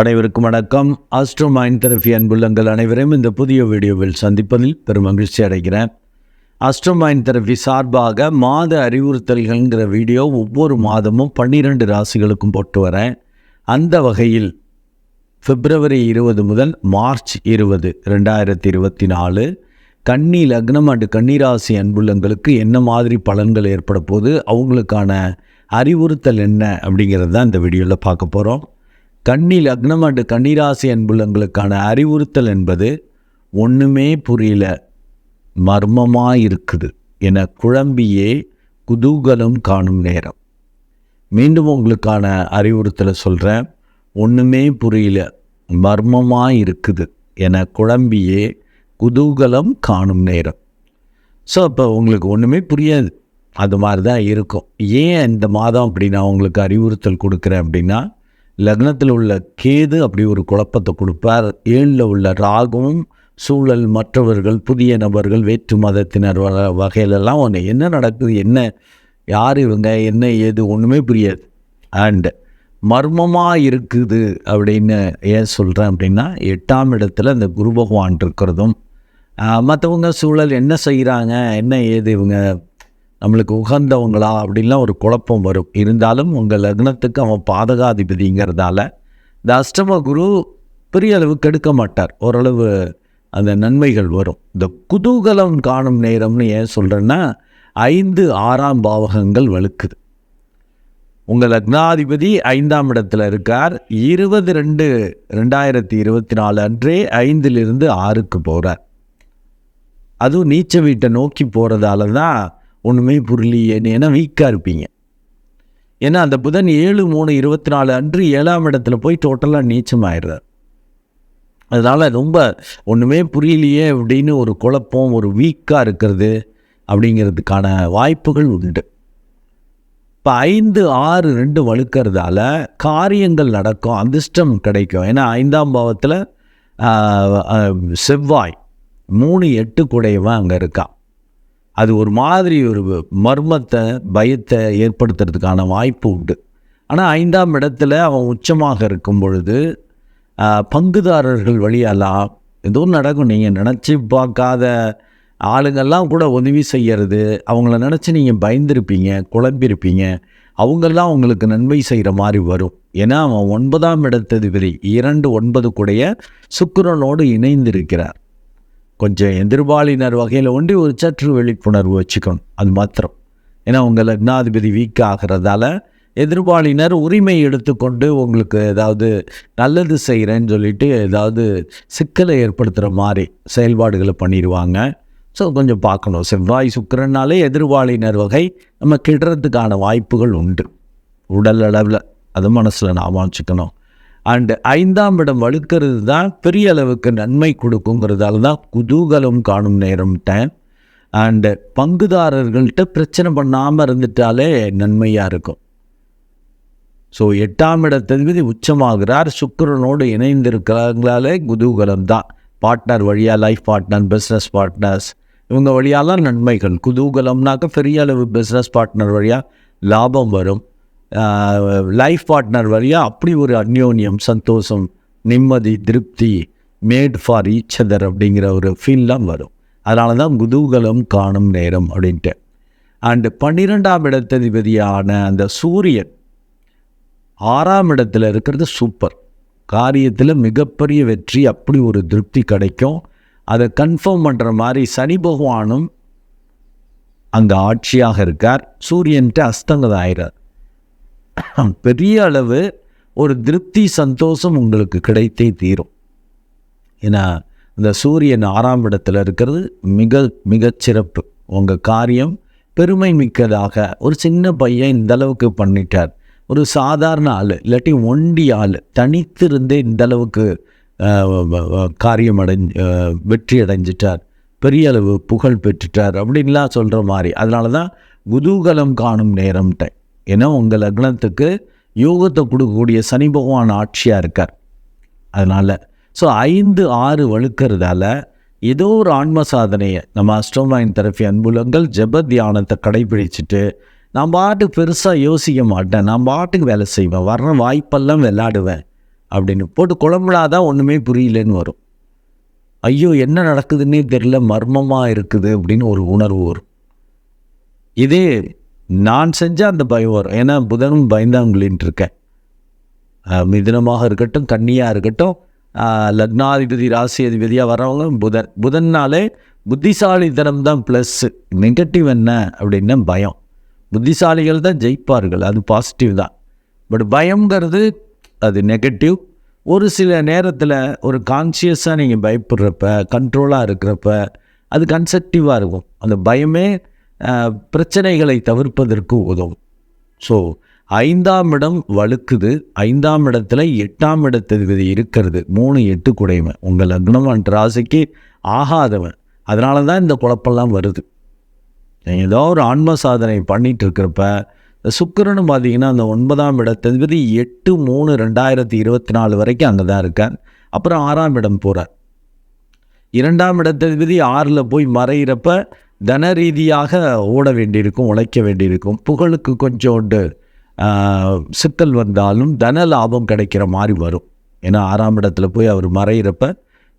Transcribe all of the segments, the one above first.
அனைவருக்கும் வணக்கம். Astro mind therapy அன்புள்ளங்கள் அனைவரையும் இந்த புதிய வீடியோவில் சந்திப்பதில் பெரும் மகிழ்ச்சி அடைகிறேன். ஆஸ்ட்ரோ மைண்ட் தெரபி சார்பாக மாத அறிவுறுத்தல்கள்ங்கிற வீடியோ ஒவ்வொரு மாதமும் பன்னிரெண்டு ராசிகளுக்கும் போட்டு வரேன். அந்த வகையில் பிப்ரவரி இருபது முதல் மார்ச் இருபது ரெண்டாயிரத்தி இருபத்தி நாலு. கன்னி லக்னம் அண்டு கன்னிராசி அன்புள்ளங்களுக்கு என்ன மாதிரி பலன்கள் ஏற்பட போது அவங்களுக்கான அறிவுறுத்தல் என்ன அப்படிங்கிறது தான் இந்த வீடியோவில் பார்க்க போகிறோம் கன்னி லக்னம் அண்டு கன்னிராசி அன்புள்ளங்களுக்கான அறிவுறுத்தல் என்பது ஒன்றுமே புரியல. மர்மமாக இருக்குது என குழம்பியே குதூகலம் காணும் நேரம். மீண்டும் உங்களுக்கான அறிவுறுத்தலை சொல்கிறேன் ஒன்றுமே புரியல. மர்மமாக இருக்குது என குழம்பியே குதூகலம் காணும் நேரம். ஸோ அப்போ உங்களுக்கு ஒன்றுமே புரியாது. அது மாதிரி தான் இருக்கும். ஏன் இந்த மாதம் அப்படி நான் உங்களுக்கு அறிவுறுத்தல் கொடுக்குறேன் அப்படின்னா லக்னத்தில் உள்ள கேது அப்படி ஒரு குழப்பத்தை கொடுப்பார். ஏழில் உள்ள ராகுவும் சூழல் மற்றவர்கள் புதிய நபர்கள் வேற்று மதத்தினர் வ வகையிலெல்லாம் ஒன்று என்ன நடக்குது? என்ன? யார் இவங்க? என்ன? ஏது? ஒன்றுமே புரியாது. அண்டு மர்மமாக இருக்குது அப்படின்னு ஏன் சொல்கிறேன் அப்படின்னா எட்டாம் இடத்துல அந்த குரு பகவான் இருக்கிறதும் மற்றவங்க சூழல் என்ன செய்கிறாங்க என்ன ஏது இவங்க நம்மளுக்கு உகந்தவங்களா அப்படின்லாம் ஒரு குழப்பம் வரும். இருந்தாலும் உங்கள் லக்னத்துக்கு அவன் பாதகாதிபதிங்கிறதால இந்த அஷ்டம குரு பெரிய அளவு கெடுக்க மாட்டார். ஓரளவு அந்த நன்மைகள் வரும். இந்த குதூகலம் காணும் நேரம்னு ஏன் சொல்கிறேன்னா ஐந்து ஆறாம் பாவகங்கள் வலுக்குது உங்கள் லக்னாதிபதி ஐந்தாம் இடத்துல இருக்கார். இருபது ரெண்டு ரெண்டாயிரத்தி இருபத்தி நாலு அன்றே ஐந்திலிருந்து ஆறுக்கு போகிறார் அதுவும் நீச்ச வீட்டை நோக்கி போகிறதால தான் ஒன்றுமே புரியலையே. ஏன்னா வீக்காக இருப்பீங்க. ஏன்னா அந்த புதன் ஏழு மூணு இருபத்தி நாலு அன்று ஏழாம் இடத்துல போய் டோட்டலாக நீச்சமாயிடுறார். அதனால் ரொம்ப ஒன்றுமே புரியலையே அப்படின்னு ஒரு குழப்பம் ஒரு வீக்காக இருக்கிறது அப்படிங்கிறதுக்கான வாய்ப்புகள் உண்டு. இப்போ ஐந்து ஆறு ரெண்டு வழுக்கிறதால காரியங்கள் நடக்கும் அதிர்ஷ்டம் கிடைக்கும். ஏன்னா ஐந்தாம் பாவத்தில் செவ்வாய் மூணு எட்டு குடையவன் அங்கே இருக்கான் அது ஒரு மாதிரி ஒரு மர்மத்தை பயத்தை ஏற்படுத்துறதுக்கான வாய்ப்பு உண்டு. ஆனால் ஐந்தாம் இடத்துல அவன் உச்சமாக இருக்கும் பொழுது பங்குதாரர்கள் வழியெல்லாம் ஏதோ நடக்கும். நீங்கள் நினச்சி பார்க்காத ஆளுங்கள்லாம் கூட உதவி செய்கிறது அவங்கள நினச்சி நீங்கள் பயந்துருப்பீங்க குழம்பியிருப்பீங்க அவங்கெல்லாம் உங்களுக்கு நன்மை செய்கிற மாதிரி வரும். ஏன்னா அவன் ஒன்பதாம் இடத்ததிபதி இரண்டு ஒன்பது கூடைய சுக்கரனோடு இணைந்திருக்கிறார். கொஞ்சம் எதிர்பாலினர் வகையில் ஒண்டி ஒரு சற்று விழிப்புணர்வு வச்சுக்கணும். அது மாத்திரம். ஏன்னா உங்கள் லக்னாதிபதி வீக் ஆகிறதால எதிர்பாலினர் உரிமை எடுத்துக்கொண்டு உங்களுக்கு ஏதாவது நல்லது செய்கிறேன்னு சொல்லிட்டு ஏதாவது சிக்கலை ஏற்படுத்துகிற மாதிரி செயல்பாடுகளை பண்ணிடுவாங்க. ஸோ கொஞ்சம் பார்க்கணும். செவ்வாய் சுக்கரனாலே எதிர்வாளினர் வகை நம்ம கிடுறதுக்கான வாய்ப்புகள் உண்டு. உடல் அளவில் அது மனசில் நாம் வச்சுக்கணும். அண்டு ஐந்தாம் இடம் வலுக்கிறது தான் பெரிய அளவுக்கு நன்மை கொடுக்குங்கிறதால தான் குதூகலம் காணும் நேரம் டைம் அண்டு பங்குதாரர்கள்ட்ட பிரச்சனை பண்ணாமல் இருந்துட்டாலே நன்மையாக இருக்கும். ஸோ எட்டாம் இடத்ததிபதி உச்சமாகிறார். சுக்கரனோடு இணைந்திருக்கிறாங்களாலே குதூகலம் தான் பார்ட்னர் வழியாக லைஃப் பார்ட்னர் பிஸ்னஸ் பார்ட்னர்ஸ் இவங்க வழியாலாம் நன்மைகள். குதூகலம்னாக்க பெரிய அளவு பிஸ்னஸ் பார்ட்னர் வழியாக லாபம் வரும். லைஃப் பார்ட்னர் வழியாக அப்படி ஒரு அந்யோன்யம் சந்தோஷம் நிம்மதி திருப்தி மேட் ஃபார் ஈச் அதர் அப்படிங்கிற ஒரு ஃபீல்லாம் வரும். அதனால தான் குதூகலம் காணும் நேரம் அப்படின்ட்டு. அண்டு பன்னிரெண்டாம் இடத்ததிபதியான அந்த சூரியன் ஆறாம் இடத்துல இருக்கிறது சூப்பர் காரியத்தில் மிகப்பெரிய வெற்றி அப்படி ஒரு திருப்தி கிடைக்கும். அதை கன்ஃபார்ம் பண்ணுற மாதிரி சனி பகவானும் அங்கே ஆட்சியாக இருக்கார். சூரியன்ட்டு அஸ்தங்கத ஆயிறார் பெரிய அளவு ஒரு திருப்தி சந்தோஷம் உங்களுக்கு கிடைத்தே தீரும். ஏன்னா இந்த சூரியன் ஆறாம் இடத்துல இருக்கிறது மிக மிகச்சிறப்பு உங்கள் காரியம் பெருமை மிக்கதாக. ஒரு சின்ன பையன் இந்த அளவுக்கு பண்ணிட்டார். ஒரு சாதாரண ஆள் இல்லாட்டி ஒண்டி ஆள் தனித்திருந்தே இந்த அளவுக்கு காரியம் அடைஞ்சு வெற்றி அடைஞ்சிட்டார். பெரிய அளவு புகழ் பெற்றுட்டார். அப்படின்லாம் சொல்கிற மாதிரி. அதனால தான் குதூகலம் காணும் நேரம்ட்டேன் ஏன்னா உங்கள் லக்னத்துக்கு யோகத்தை கொடுக்கக்கூடிய சனி பகவான் ஆட்சியாக இருக்கார். அதனால் ஸோ ஐந்து ஆறு வழுக்கிறதால ஏதோ ஒரு ஆன்ம சாதனையை நம்ம அஸ்ட்ரோமைன் தெரப்பி அன்புலங்கள் ஜப தியானத்தை கடைபிடிச்சிட்டு நான் பாட்டுக்கு பெருசாக யோசிக்க மாட்டேன். நான் பாட்டுக்கு வேலை செய்வேன். வர்ற வாய்ப்பெல்லாம் விளாடுவேன் அப்படின்னு போட்டு குழம்புலாதான் ஒன்றுமே புரியலன்னு வரும். ஐயோ என்ன நடக்குதுன்னே தெரியல. மர்மமாக இருக்குது அப்படின்னு ஒரு உணர்வு வரும். இதே நான் செஞ்ச அந்த பயம் வரும். ஏன்னா புதனும் பயந்தாங்குலின்ட்டு இருக்கேன் மிதனமாக இருக்கட்டும் கன்னியாக இருக்கட்டும் லக்னாதிபதி ராசி அதிபதியாக வரவங்க புதன். புதன்னாலே புத்திசாலித்தனம் தான் ப்ளஸ்ஸு நெகட்டிவ் என்ன அப்படின்னா பயம். புத்திசாலிகள் தான் ஜெயிப்பார்கள். அது பாசிட்டிவ் தான். பட் பயங்கிறது அது நெகட்டிவ் ஒரு சில நேரத்தில் ஒரு கான்சியஸாக நீங்கள் பயப்படுறப்ப கண்ட்ரோலாக இருக்கிறப்ப அது கன்செப்டிவாக இருக்கும். அந்த பயமே பிரச்சனைகளை தவிர்ப்பதற்கு உதவும். ஸோ ஐந்தாம் இடம் வழுக்குது. ஐந்தாம் இடத்துல எட்டாம் இடத்ததிபதி இருக்கிறது. மூணு எட்டு குடைமை உங்கள் லக்னம் அண்ட் ராசிக்கு ஆகாதவன். அதனால தான் இந்த குழப்பெல்லாம் வருது. ஏதோ ஒரு ஆன்ம சாதனை பண்ணிட்டு இருக்கிறப்ப இந்த பார்த்தீங்கன்னா அந்த ஒன்பதாம் இடத்ததிபதி எட்டு மூணு ரெண்டாயிரத்தி இருபத்தி நாலு வரைக்கும் அங்கே தான் இருக்கார். அப்புறம் ஆறாம் இடம் போகிறார் இரண்டாம் இடத்ததிபதி ஆறில் போய் மறையிறப்ப தன ரீதியாக ஓட வேண்டியிருக்கும் உழைக்க வேண்டியிருக்கும். புகழுக்கு கொஞ்சோண்டு சித்தல் சிக்கல் வந்தாலும் தன லாபம் கிடைக்கிற மாதிரி வரும். ஏன்னா ஆறாம் இடத்துல போய் அவர் மறையிறப்ப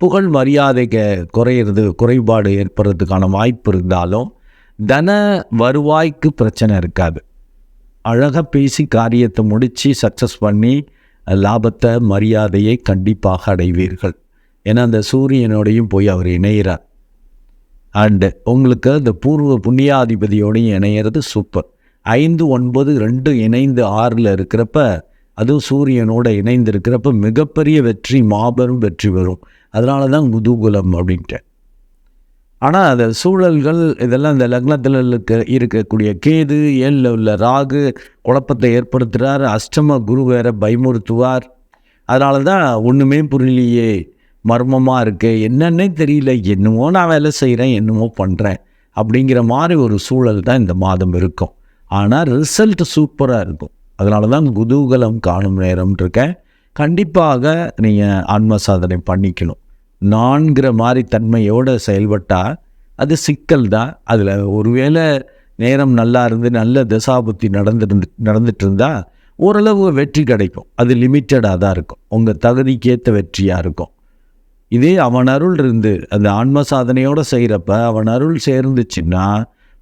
புகழ் மரியாதைக்கு குறையிறது குறைபாடு ஏற்படுறதுக்கான வாய்ப்பு இருந்தாலும் தன வருவாய்க்கு பிரச்சனை இருக்காது. அழகாக பேசி காரியத்தை முடித்து சக்ஸஸ் பண்ணி லாபத்தை மரியாதையை கண்டிப்பாக அடைவீர்கள். ஏன்னா அந்த சூரியனோடையும் போய் அவர் இணைகிறார் அண்டு உங்களுக்கு இந்த பூர்வ புண்ணியாதிபதியோடையும் இணையிறது சூப்பர் ஐந்து ஒன்பது ரெண்டு இணைந்து ஆறில் இருக்கிறப்ப அதுவும் சூரியனோட இணைந்து இருக்கிறப்ப மிகப்பெரிய வெற்றி மாபெரும் வெற்றி வரும். அதனால தான் குதூகுலம் அப்படின்ட்டு. ஆனால் அந்த சூழல்கள் இதெல்லாம் இந்த லக்னத்தில் இருக்க இருக்கக்கூடிய கேது ஏழில் உள்ள ராகு குழப்பத்தை ஏற்படுத்துகிறார் அஷ்டம குரு வேற பயமுறுத்துவார். அதனால தான் ஒன்றுமே புரியலையே. மர்மமாக இருக்குது என்னன்னே தெரியல. என்னமோ நான் வேலை செய்கிறேன் என்னமோ பண்ணுறேன் அப்படிங்கிற மாதிரி ஒரு சூழல் தான் இந்த மாதம் இருக்கும். ஆனால் ரிசல்ட் சூப்பராக இருக்கும். அதனால தான் குதூகலம் காணும் நேரம் இருக்கேன். கண்டிப்பாக நீங்கள் ஆன்ம சாதனை பண்ணிக்கணும். நான்கிற மாதிரி தன்மையோடு செயல்பட்டால் அது சிக்கல் தான். அதில் ஒருவேளை நேரம் நல்லா இருந்து நல்ல தசாபுத்தி நடந்துருந்து நடந்துட்டு இருந்தால் ஓரளவு வெற்றி கிடைக்கும். அது லிமிட்டடாக தான் இருக்கும். உங்கள் தகுதிக்கேற்ற வெற்றியாக இருக்கும். இதே அவன் அருள் இருந்து அந்த ஆன்ம சாதனையோடு செய்கிறப்ப அவன் அருள் சேர்ந்துச்சுன்னா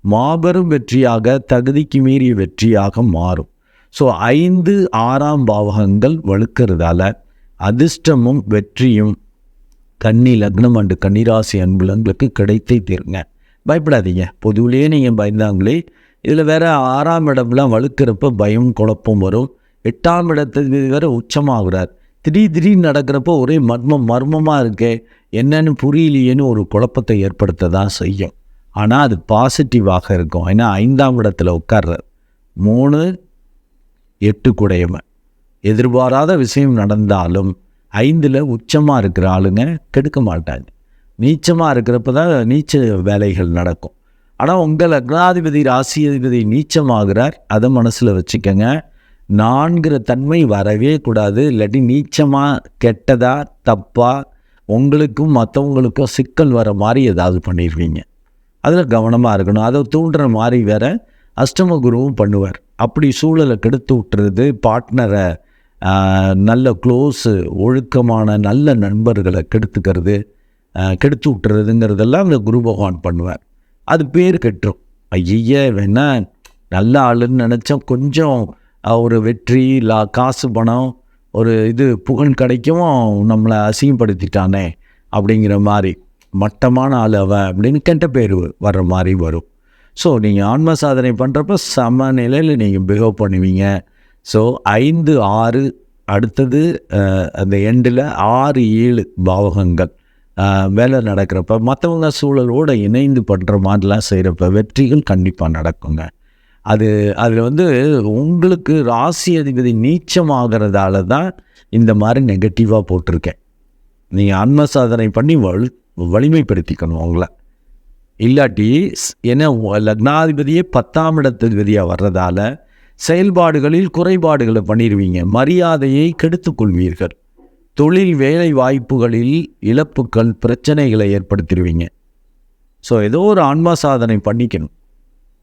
மாபெரும் வெற்றியாக தகுதிக்கு மீறிய வெற்றியாக மாறும். ஸோ ஐந்து ஆறாம் பாவகங்கள் வழுக்கிறதால அதிர்ஷ்டமும் வெற்றியும் கன்னி லக்னம் அண்டு கன்னிராசி அன்புலங்களுக்கு கிடைத்தே தீருங்க. பயப்படாதீங்க. பொதுவிலேயே நீங்கள் பயந்தாங்களே இதில் வேறு ஆறாம் இடம்லாம் வழுக்கிறப்ப பயம் குழப்பம் வரும். எட்டாம் இடத்துல வேறு உச்சமாகிறார். திடீர் திடீர்னு நடக்கிறப்போ ஒரே மர்மம் மர்மமாக இருக்கே என்னன்னு புரியலையேன்னு ஒரு குழப்பத்தை ஏற்படுத்த தான் செய்யும். ஆனால் அது பாசிட்டிவாக இருக்கும். ஏன்னா ஐந்தாம் இடத்துல உட்கார்றார். மூணு எட்டு குடையவன். எதிர்பாராத விஷயம் நடந்தாலும் ஐந்தில் உச்சமாக இருக்கிற ஆளுங்க கெடுக்க மாட்டாங்க. நீச்சமாக இருக்கிறப்ப தான் நீச்ச வேலைகள் நடக்கும். ஆனால் உங்கள் லக்னாதிபதி ராசியாதிபதி நீச்சமாகிறார். அதை மனசில் வச்சுக்கோங்க. நான்கிற தன்மை வரவே கூடாது. இல்லாட்டி நீச்சமாக கெட்டதா தப்பாக உங்களுக்கும் மற்றவங்களுக்கும் சிக்கல் வர மாதிரி ஏதாவது பண்ணிடுவீங்க அதில் கவனமாக இருக்கணும். அதை தூண்டுற மாதிரி வேற அஷ்டம குருவும் பண்ணுவார். அப்படி சூழலை கெடுத்து விட்டுறது பார்ட்னரை நல்ல க்ளோஸு ஒழுக்கமான நல்ல நண்பர்களை கெடுத்துக்கிறது கெடுத்து விட்டுறதுங்கிறதெல்லாம் அந்த குரு பகவான் பண்ணுவார். அது பேர் கெட்டுரும். ஐய வேணா நல்ல ஆளுன்னு நினச்சா கொஞ்சம் ஒரு வெற்றி லா காசு பணம் ஒரு இது புகழ் கிடைக்கும் நம்மளை அசிங்கப்படுத்திட்டானே அப்படிங்கிற மாதிரி. மட்டமான ஆள் அவன் அப்படின்னு கெட்ட பேர் வர்ற மாதிரி வரும். ஸோ நீங்கள் ஆன்ம சாதனை பண்ணுறப்ப சம நிலையில் நீங்கள் பிஹேவ் பண்ணுவீங்க. ஸோ ஐந்து ஆறு அடுத்தது அந்த எண்டில் ஆறு ஏழு பாவகங்கள் வேலை நடக்கிறப்ப மற்றவங்க சூழலோடு இணைந்து பண்ணுற மாதிரிலாம் செய்கிறப்ப வெற்றிகள் கண்டிப்பாக நடக்குங்க. அது அதில் வந்து உங்களுக்கு ராசி அதிபதி நீச்சமாகிறதால தான் இந்த மாதிரி நெகட்டிவாக போட்டிருக்கேன். நீங்கள் ஆன்ம சாதனை பண்ணி வலு வலிமைப்படுத்திக்கணும் உங்களை இல்லாட்டி ஏன்னா லக்னாதிபதியே பத்தாம் இடத்ததிபதியாக வர்றதால செயல்பாடுகளில் குறைபாடுகளை பண்ணிடுவீங்க மரியாதையை கெடுத்துக்கொள்வீர்கள். தொழில் வேலை வாய்ப்புகளில் இழப்புகள் பிரச்சனைகளை ஏற்படுத்திடுவீங்க ஸோ ஏதோ ஒரு ஆன்மா சாதனை பண்ணிக்கணும்.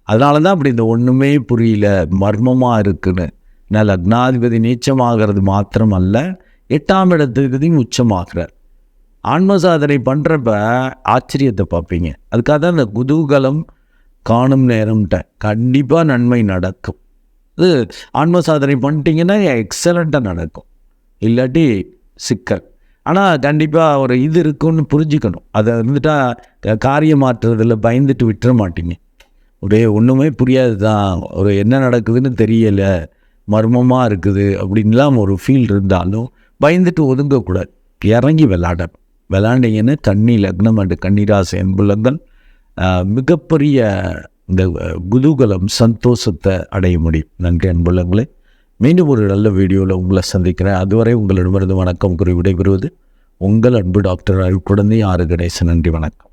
அதனால தான் அப்படி இந்த ஒன்றுமே புரியல. மர்மமாக இருக்குன்னு. நான் லக்னாதிபதி நீச்சமாகிறது மாத்திரம் அல்ல எட்டாம் இடத்துக்குதையும் உச்சமாகிறார். ஆன்ம சாதனை பண்ணுறப்ப ஆச்சரியத்தை பார்ப்பீங்க அதுக்காக தான் இந்த குதூகலம் காணும் நேரம்ட்ட. கண்டிப்பாக நன்மை நடக்கும். இது ஆன்ம சாதனை பண்ணிட்டீங்கன்னா எக்ஸலண்ட்டாக நடக்கும். இல்லாட்டி சிக்கல். ஆனால் கண்டிப்பாக ஒரு இது இருக்குன்னு புரிஞ்சுக்கணும். அதை இருந்துட்டால் காரியம் மாற்றுறதில் பயந்துட்டு விட்டுற மாட்டீங்க. ஒரே ஒன்றுமே புரியாது தான் ஒரு என்ன நடக்குதுன்னு தெரியலை. மர்மமாக இருக்குது அப்படின்லாம் ஒரு ஃபீல் இருந்தாலும் பயந்துட்டு ஒதுங்கக்கூடாது. இறங்கி விளாடணும் விளாண்டிங்கன்னு தண்ணி லக்னம் அண்டு கன்னிராசி என்புலங்கள் மிகப்பெரிய இந்த குதூகலம் சந்தோஷத்தை அடைய முடியும். நன்றி அன்புலங்களே. மீண்டும் ஒரு நல்ல வீடியோவில் உங்களை சந்திக்கிறேன். அதுவரை உங்களிடமிருந்து வணக்கம் கூறி விடைபெறுவது உங்கள் அன்பு டாக்டர் அருட்குழந்தை ஆறு கணேசன். நன்றி வணக்கம்.